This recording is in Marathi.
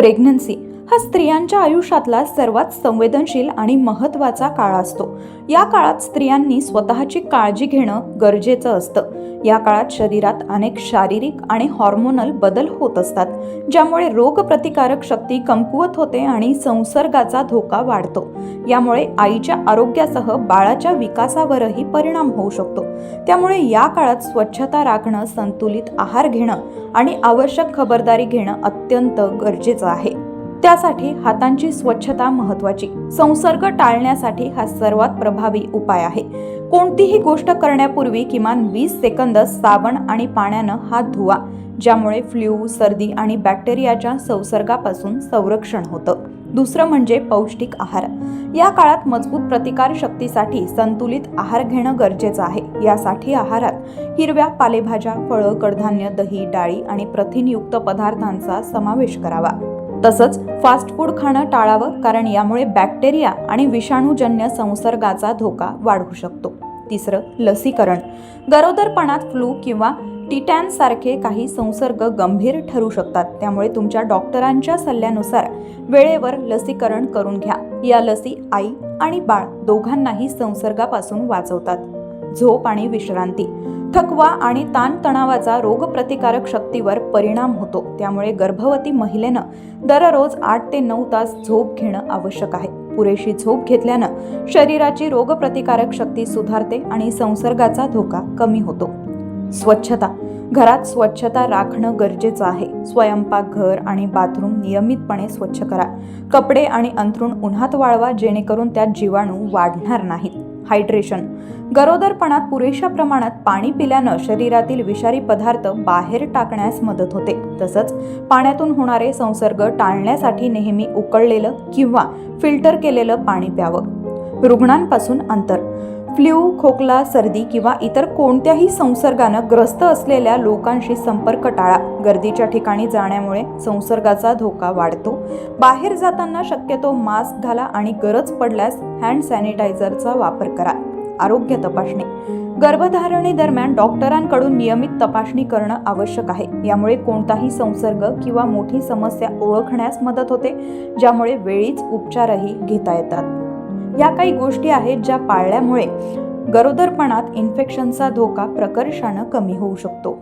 प्रेग्नन्सी. हा स्त्रियांच्या आयुष्यातला सर्वात संवेदनशील आणि महत्त्वाचा काळ असतो. या काळात स्त्रियांनी स्वतःची काळजी घेणं गरजेचं असतं. या काळात शरीरात अनेक शारीरिक आणि हॉर्मोनल बदल होत असतात ज्यामुळे रोगप्रतिकारक शक्ती कमकुवत होते आणि संसर्गाचा धोका वाढतो. यामुळे आईच्या आरोग्यासह बाळाच्या विकासावरही परिणाम होऊ शकतो. त्यामुळे या काळात स्वच्छता राखणं संतुलित आहार घेणं आणि आवश्यक खबरदारी घेणं अत्यंत गरजेचं आहे. त्यासाठी हातांची स्वच्छता महत्वाची संसर्ग टाळण्यासाठी हा सर्वात प्रभावी उपाय आहे. कोणतीही गोष्ट करण्यापूर्वी किमान वीस सेकंद साबण आणि पाण्यानं हात धुवा ज्यामुळे फ्ल्यू सर्दी आणि बॅक्टेरियाच्या संसर्गापासून संरक्षण होतं. दुसरं म्हणजे पौष्टिक आहार. या काळात मजबूत प्रतिकार शक्तीसाठी संतुलित आहार घेणं गरजेचं आहे. यासाठी आहारात हिरव्या पालेभाज्या फळं कडधान्य दही डाळी आणि प्रथिनयुक्त पदार्थांचा समावेश करावा. तसंच फास्ट फूड खाणं टाळावं कारण यामुळे बॅक्टेरिया आणि विषाणूजन्य संसर्गाचा धोका वाढू शकतो. तिसरं लसीकरण. गरोदरपणात फ्लू किंवा टिटॅनसारखे काही संसर्ग गंभीर ठरू शकतात. त्यामुळे तुमच्या डॉक्टरांच्या सल्ल्यानुसार वेळेवर लसीकरण करून घ्या. या लसी आई आणि बाळ दोघांनाही संसर्गापासून वाचवतात. झोप आणि विश्रांती. थकवा आणि ताणतणावाचा रोगप्रतिकारक शक्तीवर परिणाम होतो. त्यामुळे गर्भवती महिलेनं दररोज आठ ते नऊ तास झोप घेणं आवश्यक आहे. पुरेशी झोप घेतल्यानं शरीराची रोगप्रतिकारक शक्ती सुधारते आणि संसर्गाचा धोका कमी होतो. स्वच्छता. घरात स्वच्छता राखणं गरजेचं आहे. स्वयंपाकघर आणि बाथरूम नियमितपणे स्वच्छ करा. कपडे आणि अंथरूण उन्हात वाळवा जेणेकरून त्यात जीवाणू वाढणार नाहीत. हायड्रेशन. गरोदरपणात पुरेशा प्रमाणात पाणी पिल्यानं शरीरातील विषारी पदार्थ बाहेर टाकण्यास मदत होते. तसंच पाण्यातून होणारे संसर्ग टाळण्यासाठी नेहमी उकळलेलं किंवा फिल्टर केलेलं पाणी प्यावं. रुग्णांपासून अंतर. फ्ल्यू खोकला सर्दी किंवा इतर कोणत्याही संसर्गानं ग्रस्त असलेल्या लोकांशी संपर्क टाळा. गर्दीच्या ठिकाणी जाण्यामुळे संसर्गाचा धोका वाढतो. बाहेर जाताना शक्यतो मास्क घाला आणि गरज पडल्यास हँड सॅनिटायझरचा वापर करा. आरोग्य तपासणी. गर्भधारणेदरम्यान डॉक्टरांकडून नियमित तपासणी करणं आवश्यक आहे. यामुळे कोणताही संसर्ग किंवा मोठी समस्या ओळखण्यास मदत होते ज्यामुळे वेळीच उपचारही घेता येतात. या काही गोष्टी आहेत ज्या पाळल्यामुळे गरोदरपणात इन्फेक्शनचा धोका प्रकर्षानं कमी होऊ शकतो.